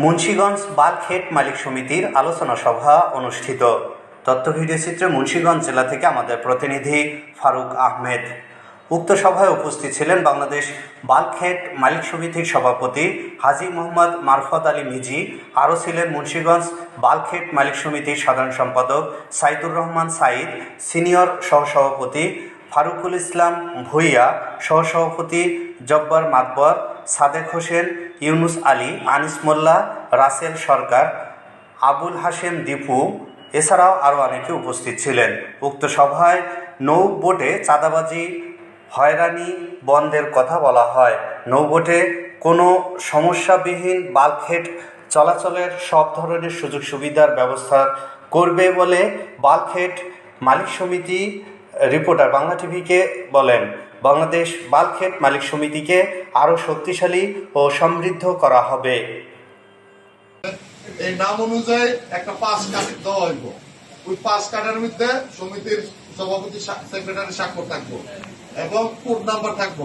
মুন্সীগঞ্জ বালখেট মালিক সমিতির আলোচনা সভা অনুষ্ঠিত। তথ্য ভিডিও চিত্রে মুন্সীগঞ্জ জেলা থেকে আমাদের প্রতিনিধি ফারুক আহমেদ। উক্ত সভায় উপস্থিত ছিলেন বাংলাদেশ বালখেট মালিক সমিতির সভাপতি হাজি মোহাম্মদ মারফত আলী মিজি, আরও ছিলেন মুন্সীগঞ্জ বালখেট মালিক সমিতির সাধারণ সম্পাদক সাইদুর রহমান সাইদ, সিনিয়র সহসভাপতি ফারুকুল ইসলাম ভুইয়া, সহসভাপতি জব্বার মাতবর সাদেক হোসেন, ইউনুস আলী, আনিস মোল্লা, রাসেল সরকার, আবুল হাশেম দীপু এছাড়াও আরও অনেকে উপস্থিত ছিলেন। উক্ত সভায় নৌ বোটে চাঁদাবাজি, হয়রানি বন্ধের কথা বলা হয়। নৌবোটে কোনো সমস্যাবিহীন বাল্কহেড চলাচলের সব ধরনের সুযোগ সুবিধার ব্যবস্থা করবে বলে বাল্কহেড মালিক সমিতি রিপোর্টার বাংলা টিভিকে বলেন, বাংলাদেশ বালক্ষেত মালিক সমিতিকে আরও শক্তিশালী ও সমৃদ্ধ করা হবে। এই নাম অনুযায়ী একটা পাস কার্ড দেওয়া হইব। ওই পাস কার্ডের মধ্যে সমিতির সভাপতি সেক্রেটারি স্বাক্ষর থাকব এবং কোড নাম্বার থাকব।